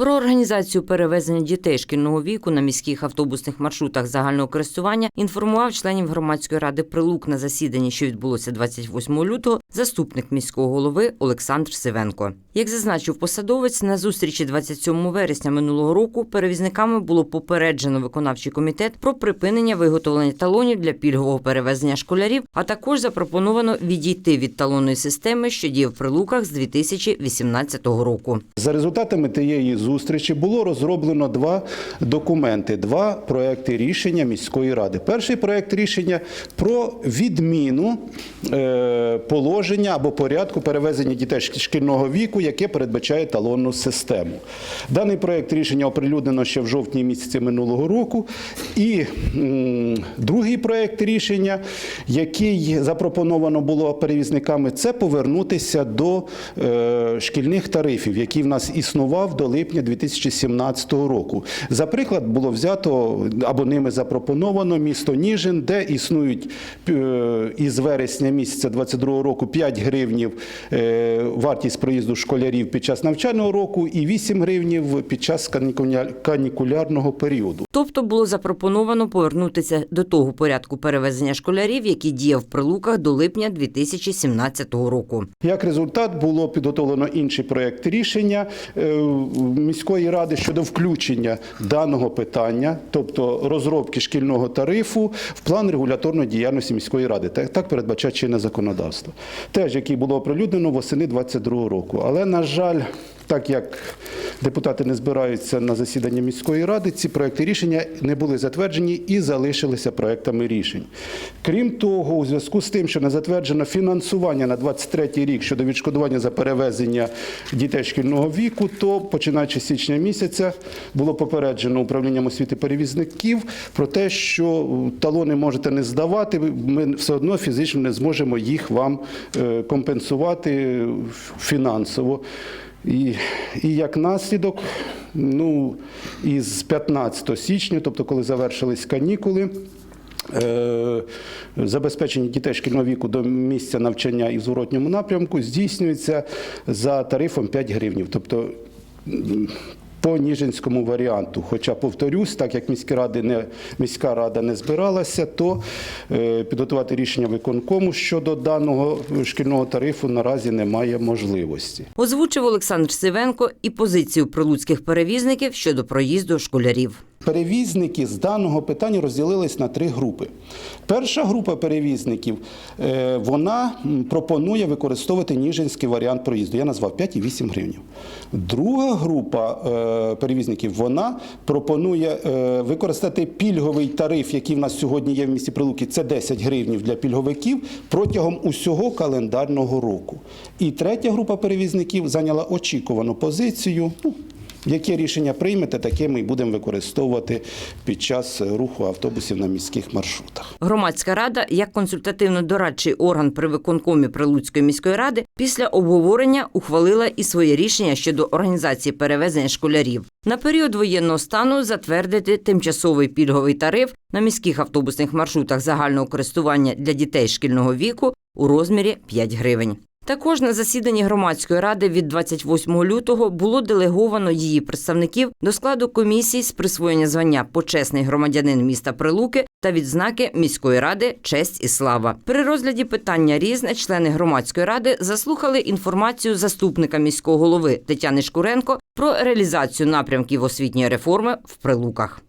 Про організацію перевезення дітей шкільного віку на міських автобусних маршрутах загального користування інформував членів громадської ради Прилук на засіданні, що відбулося 28 лютого, заступник міського голови Олександр Сивенко. Як зазначив посадовець, на зустрічі 27 вересня минулого року перевізниками було попереджено виконавчий комітет про припинення виготовлення талонів для пільгового перевезення школярів, а також запропоновано відійти від талонної системи, що діє в Прилуках з 2018 року. За результатами тієї зустрічі було розроблено два документи, два проекти рішення міської ради. Перший проект рішення про відміну положення або порядку перевезення дітей шкільного віку, яке передбачає талонну систему. Даний проект рішення оприлюднено ще в жовтні місяці минулого року. І другий проект рішення, який запропоновано було перевізниками, це повернутися до е, шкільних тарифів, які в нас існував до липня 2017 року. За приклад було взято або ними запропоновано місто Ніжин, де існують е, із вересня місяця 2022 року 5 гривнів е, вартість проїзду школярів під час навчального року і 8 гривнів під час канікулярного періоду. Тобто було запропоновано повернутися до того порядку перевезення школярів, який діяв в Прилуках до липня 2017 року. Як результат було підготовлено інший проєкт рішення е, міської ради щодо включення даного питання, тобто розробки шкільного тарифу, в план регуляторної діяльності міської ради. Так передбачає чинне законодавство. Теж який було оприлюднено восени 22 року. Але на жаль. Так як депутати не збираються на засідання міської ради, ці проекти рішення не були затверджені і залишилися проектами рішень. Крім того, у зв'язку з тим, що не затверджено фінансування на 23 рік щодо відшкодування за перевезення дітей шкільного віку, то починаючи з січня місяця було попереджено управлінням освіти перевізників про те, що талони можете не здавати, ми все одно фізично не зможемо їх вам е, компенсувати фінансово. І, і як наслідок, ну, із 15 січня, тобто коли завершились канікули, е, забезпечення дітей шкільного віку до місця навчання і в зворотньому напрямку здійснюється за тарифом 5 гривнів. Тобто по Ніжинському варіанту. Хоча, повторюсь, так як міська рада не, міська рада не збиралася, то е, підготувати рішення виконкому щодо даного шкільного тарифу наразі немає можливості. Озвучив Олександр Сивенко і позицію прилуцьких перевізників щодо проїзду школярів. Перевізники з даного питання розділились на три групи. Перша група перевізників е, вона пропонує використовувати ніжинський варіант проїзду. Я назвав 5 і 8 гривень. Друга група е, перевізників вона пропонує е, використати пільговий тариф, який в нас сьогодні є в місті Прилуки. Це 10 гривень для пільговиків протягом усього календарного року. І третя група перевізників зайняла очікувану позицію. Ну, Яке рішення приймете, таке ми будемо використовувати під час руху автобусів на міських маршрутах. Громадська рада, як консультативно-дорадчий орган при виконкомі Прилуцької міської ради, після обговорення ухвалила і своє рішення щодо організації перевезення школярів. На період воєнного стану затвердити тимчасовий пільговий тариф на міських автобусних маршрутах загального користування для дітей шкільного віку у розмірі 5 гривень. Також на засіданні громадської ради від 28 лютого було делеговано її представників до складу комісії з присвоєння звання почесний громадянин міста Прилуки та відзнаки міської ради Честь і слава. При розгляді питання різне члени громадської ради заслухали інформацію заступника міського голови Тетяни Шкуренко про реалізацію напрямків освітньої реформи в Прилуках.